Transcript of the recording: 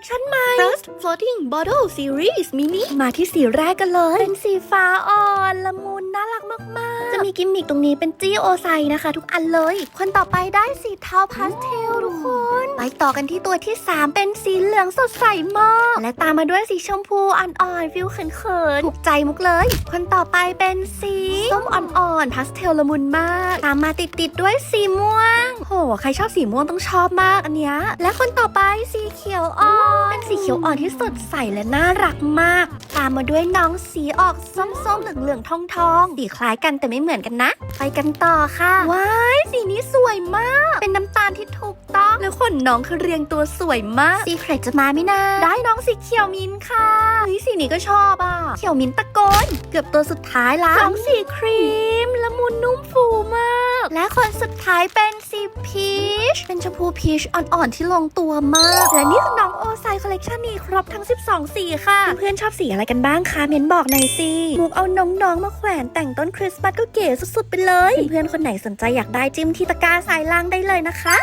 คชั่นใหม่ Trust Floating Bottle Series Mini มาที่สีแรกกันเลย เป็นสีฟ้าอ่อน ละมุนน่ารัก มีกิมมิคตรงนี้เป็นจี้โอไซนะคะ ทุกอันเลย คนต่อไปได้สีเทาพาสเทลทุกคน ไปต่อกันที่ตัวที่ 3 เป็นสีเหลืองสดใสมาก และตามมาด้วยสีชมพูอ่อนๆฟิลเขินๆถูกใจมุกเลย คนต่อไปเป็นสีส้มอ่อนๆพาสเทลละมุนมาก ตามมาติดๆด้วยสีม่วงโหใครชอบสีม่วงต้องชอบมากอันเนี้ยและคนต่อไปสีเขียวอ่อน เป็นสีเขียวอ่อนที่สดใสและน่ารักมาก ตามมาด้วยน้องสีออกส้มๆเหลืองๆทองๆสีคล้ายกันแต่ไม่เหมือนกันนะ ไปกันต่อค่ะ ว้ายสีนี้สวยมาก เป็นน้ำตาลที่ถูกต้อง แล้วขนน้องคือเรียงตัวสวยมาก สีใครจะมาไม่นาได้น้องสีเขียวมินท์ค่ะเฮ้ยสีนี้ก็ชอบอะ เขียวมินท์ตะโกน เกือบตัวสุดท้ายละน้องสีครีมละมุนนุ่มฟูมาก และคนสุดท้ายเป็นสีพีช เป็นชมพูพีชอ่อนๆที่ลงตัวมาก และนี่คือน้องโอไซคอลเลกชันมีครบทั้ง 12 สีค่ะ เพื่อนๆชอบสีอะไรกันบ้างคะเมนบอกหน่อยสิมุกเอาน้องๆมาแขวนแต่งต้นคริสต์มาสก็เก๋สุดๆไปเลย เพื่อนๆคนไหนสนใจอยากได้จิ้มที่ตะกร้าสายล่างได้เลยนะคะ